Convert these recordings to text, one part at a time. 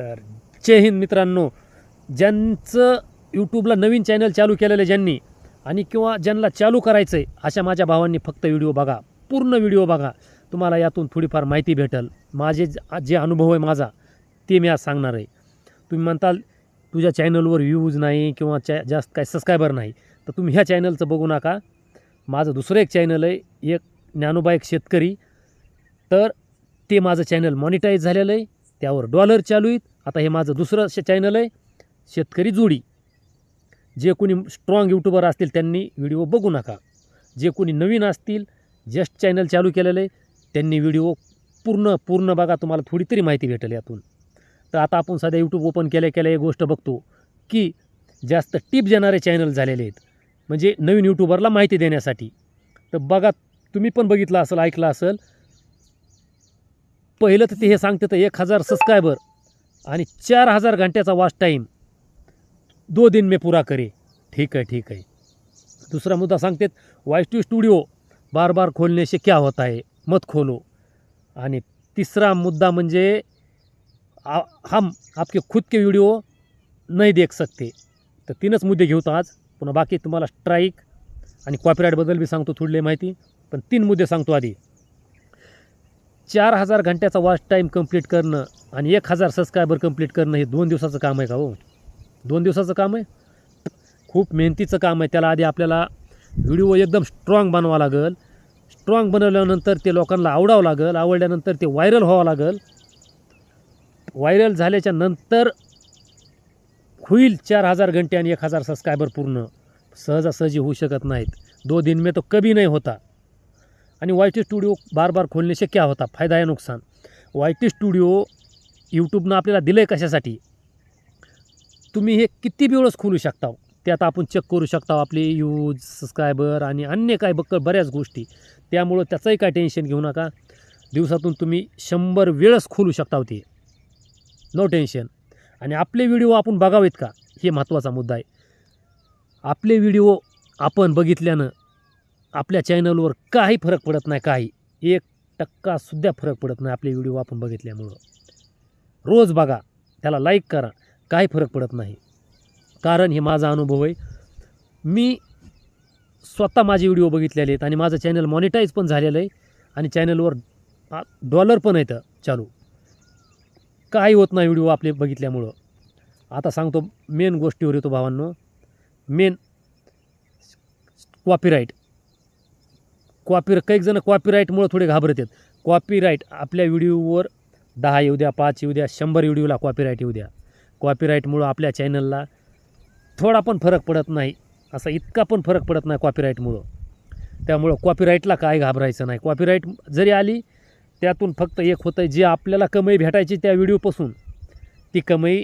तर जय हिंद मित्रांनो. ज्यांचं यूट्यूबला नवीन चॅनल चालू केलेलं आहे ज्यांनी आणि किंवा ज्यांना चालू करायचं आहे अशा माझ्या भावांनी फक्त व्हिडिओ बघा. पूर्ण व्हिडिओ बघा. तुम्हाला यातून थोडीफार माहिती भेटल. माझे ज- जे अनुभव आहे माझा ते मी आज सांगणार आहे. तुम्ही म्हणताल तुझ्या चॅनलवर व्ह्यूज नाही किंवा चॅ जास्त काय सबस्क्रायबर नाही. तर तुम्ही ह्या चॅनलचं बघू नका. माझं दुसरं एक चॅनल आहे एक ज्ञानोबा एक शेतकरी. तर ते माझं चॅनल मॉनिटाईज झालेलं आहे. त्यावर डॉलर चालू आहेत. आता हे माझं दुसरं चॅनल आहे शेतकरी जोडी. जे कोणी स्ट्रॉंग यूट्यूबर असतील त्यांनी व्हिडिओ बघू नका. जे कोणी नवीन असतील जस्ट चॅनल चालू केलेलं आहे त्यांनी व्हिडिओ पूर्ण पूर्ण बघा तुम्हाला थोडी तरी माहिती भेटेल यातून. तर आता आपण सध्या यूट्यूब ओपन केल्या केल्या एक गोष्ट बघतो की जास्त टिप देणारे चॅनल झालेले आहेत. म्हणजे नवीन यूट्यूबरला माहिती देण्यासाठी. तर बघा तुम्ही पण बघितलं असेल ऐकलं असेल पहिलं तर ते हे सांगते तर एक हजार सबस्क्रायबर आणि चार हजार घंट्याचा वॉच टाईम दो दिन में पूरा करे. ठीक है ठीक है दूसरा मुद्दा सांगते वॉइस टू स्टुडिओ बार बार खोलने से क्या होता है? मत खोलो. आणि तिसरा मुद्दा म्हणजे आ, हम आपके खुद के व्हिडिओ नाही देख सकते. तर तीनच मुद्दे घेऊत आज. पुन्हा बाकी तुम्हाला स्ट्राईक आणि कॉपीराईटबद्दल बी सांगतो थोडली माहिती. पण तीन मुद्दे सांगतो आधी. चार हजार घंट्याचा वॉच टाईम कंप्लीट करणं आणि एक हजार सबस्क्रायबर कंप्लीट करणं हे दोन दिवसाचं काम आहे का हो? दोन दिवसाचं काम आहे? खूप मेहनतीचं काम आहे. त्याला आधी आपल्याला व्हिडिओ एकदम स्ट्रॉंग बनवावं लागेल. स्ट्रॉंग बनवल्यानंतर ते लोकांना आवडावं लागेल. आवडल्यानंतर ते व्हायरल व्हावं लागेल. व्हायरल झाल्याच्यानंतर होईल चार हजार घंटे आणि एक हजार सबस्क्रायबर पूर्ण. सहजासहजी होऊ शकत नाहीत. दो दिन में तो कभी नाही होता. आणि वाय टी स्टुडिओ बार बार खोलणे से क्या होता. फायदा आहे नुकसान. वाय टी स्टुडिओ यूट्यूबनं आपल्याला दिलं आहे कशासाठी? तुम्ही हे किती बी वेळेस खोलू शकता ते आता आपण चेक करू शकता आपले यूज सबस्क्रायबर आणि अन्य काय बक्क बऱ्याच गोष्टी. त्यामुळं त्याचंही काय टेन्शन घेऊ नका. दिवसातून तुम्ही शंभर वेळेस खोलू शकता ते. नो टेन्शन आणि आपले व्हिडिओ आपण बघावेत का? हे महत्त्वाचा मुद्दा आहे. आपले व्हिडिओ आपण बघितल्यानं आपल्या चॅनलवर काही फरक पडत नाही काही. एक टक्कासुद्धा फरक पडत नाही आपले व्हिडिओ आपण बघितल्यामुळं. रोज बघा त्याला लाईक करा काही फरक पडत नाही. कारण हे माझा अनुभव आहे. मी स्वतः माझे व्हिडिओ बघितलेले आहेत आणि माझं चॅनल मॉनिटाईज पण झालेलं आहे आणि चॅनलवर डॉलर पण येतं चालू. काही होत नाही व्हिडिओ आपले बघितल्यामुळं. आता सांगतो मेन गोष्टीवर येतो भावांनो. मेन कॉपीराईट कॉपी काही जण कॉपीराईटमुळं थोडे घाबरत आहेत. कॉपीराईट आपल्या व्हिडिओवर दहा येऊ द्या पाच येऊ द्या शंभर व्हिडिओला कॉपीराईट येऊ द्या. कॉपीराईटमुळं आपल्या चॅनलला थोडा पण फरक पडत नाही. असा इतका पण फरक पडत नाही कॉपीराईटमुळं त्यामुळं कॉपीराईटला काय घाबरायचं नाही. कॉपीराईट जरी आली त्यातून फक्त एक होतं जे आपल्याला कमाई भेटायची त्या व्हिडिओपासून ती कमाई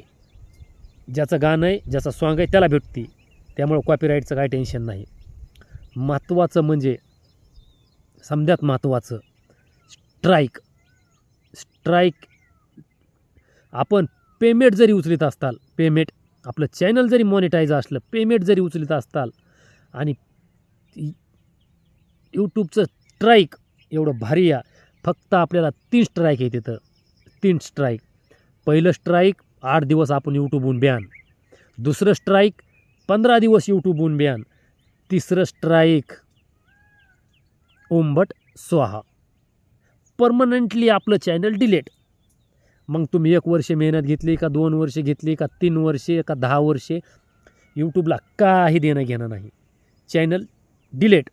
ज्याचं गाणं आहे ज्याचं सॉंग आहे त्याला भेटते. त्यामुळं कॉपीराईटचं काय टेन्शन नाही. महत्त्वाचं म्हणजे समध्यात महत्त्वाचं स्ट्राईक स्ट्राईक आपण पेमेंट जरी उचलित असताल पेमेंट आपलं चॅनल जरी मॉनिटाईज असलं पेमेंट जरी उचलित असताल आणि यूट्यूबचं स्ट्राईक एवढं भारी या फक्त आपल्याला तीन स्ट्राईक आहे तिथं. तीन स्ट्राईक पहिलं स्ट्राईक आठ दिवस आपण यूट्यूबहून बॅन दुसरं स्ट्राईक पंधरा दिवस यूट्यूबहून बॅन तिसरं स्ट्राईक ओंबट स्वाहा. परमनंटली आपलं चॅनल डिलेट मग तुम्ही एक वर्ष मेहनत घेतली का दोन वर्षे घेतली का तीन वर्षे का दहा वर्षे यूट्यूबला काही देणं घेणं नाही. चॅनल डिलेट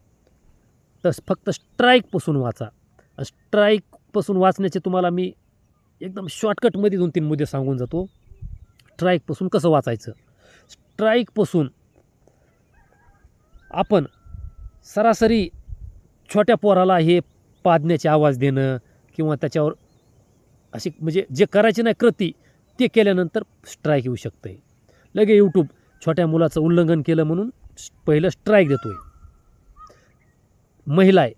तर फक्त स्ट्राईकपासून वाचा. स्ट्राईकपासून वाचण्याचे तुम्हाला मी एकदम शॉर्टकटमध्ये दोन तीन मुद्दे सांगून जातो. स्ट्राईकपासून कसं वाचायचं? स्ट्राईकपासून आपण सरासरी छोट्या पोराला हे पादण्याचे आवाज देणं किंवा त्याच्यावर अशी म्हणजे जे करायचे नाही कृती ते केल्यानंतर स्ट्राईक येऊ शकतं. आहे लगे यूट्यूब छोट्या मुलाचं उल्लंघन केलं म्हणून पहिलं स्ट्राईक देतो आहे महिला आहे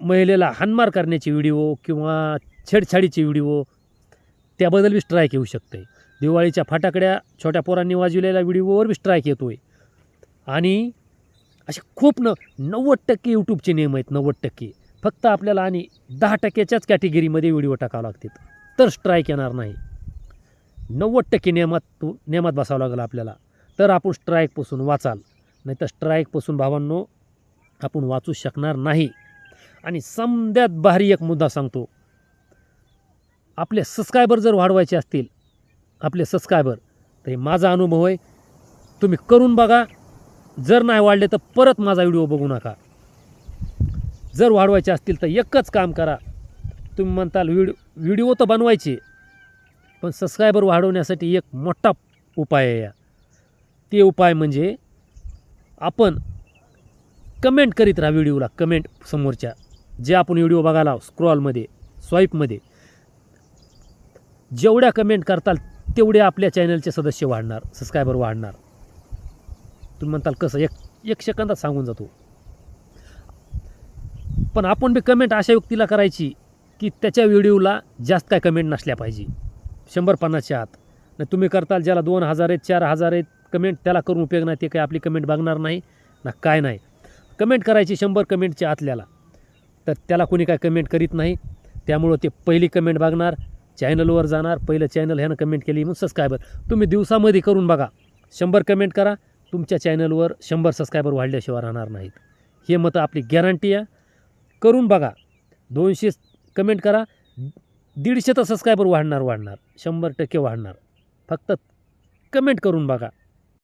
महिलेला हानमार करण्याचे व्हिडिओ किंवा छेडछाडीचे व्हिडिओ त्याबद्दल बी स्ट्राईक येऊ शकते. दिवाळीच्या फाटाकड्या छोट्या पोरांनी वाजवलेल्या व्हिडिओवर बी स्ट्राईक येतो आहे आणि असे खूप न नव्वद टक्के यूट्यूबचे नियम आहेत नव्वद टक्के. फक्त आपल्याला आणि दहा टक्क्याच्याच कॅटेगरीमध्ये व्हिडिओ टाकावं लागतात. तर स्ट्राईक येणार नाही. नव्वद टक्के नियमात तू नियमात बसावं लागेल आपल्याला. तर आपण स्ट्राईकपासून वाचाल. नाही तर स्ट्राईकपासून भावांनो आपण वाचू शकणार नाही. आणि समद्यात भारी एक मुद्दा सांगतो. आपले सबस्क्रायबर जर वाढवायचे असतील आपले सबस्क्रायबर तर हे माझा अनुभव आहे. तुम्ही करून बघा. जर नाही वाढले तर परत माझा व्हिडिओ बघू नका. जर वाढवायचे असतील तर एकच काम करा. तुम्ही म्हणताल व्हिडिओ व्हिडिओ तर बनवायचे पण सबस्क्रायबर वाढवण्यासाठी एक मोठा उपाय आहे या. ते उपाय म्हणजे आपण कमेंट करीत राहा व्हिडिओला कमेंट समोरच्या. जे आपण व्हिडिओ बघायला स्क्रॉलमध्ये स्वाईपमध्ये जेवढ्या कमेंट करताल तेवढे आपल्या चॅनलचे सदस्य वाढणार सबस्क्रायबर वाढणार. तुम्ही म्हणताल कसं? एक एक सेकंदात सांगून जातो. पण आपण बी कमेंट अशा व्यक्तीला करायची की त्याच्या व्हिडिओला जास्त काय कमेंट नसल्या पाहिजे. शंभर पन्नासच्या आत. नाही तुम्ही करताल ज्याला दोन हजार आहेत चार हजार आहेत कमेंट त्याला करून उपयोग नाही ते काही आपली कमेंट बघणार नाही ना काय नाही. कमेंट करायची शंभर कमेंटच्या आतल्याला. तर त्याला कोणी काय कमेंट करीत नाही. त्यामुळं ते पहिली कमेंट बघणार चॅनलवर जाणार पहिलं चॅनल ह्यानं कमेंट केली मग सबस्क्रायबर तुम्ही दिवसामध्ये करून बघा. शंभर कमेंट करा तुमच्या चॅनलवर शंभर सबस्क्रायबर वाढल्याशिवाय राहणार नाहीत. हे मतं आपली गॅरंटी आहे. करून बघा. दोनशे कमेंट करा. दीडशे तर सबस्क्रायबर वाढणार वाढणार. शंभर टक्के वाढणार. फक्त कमेंट करून बघा.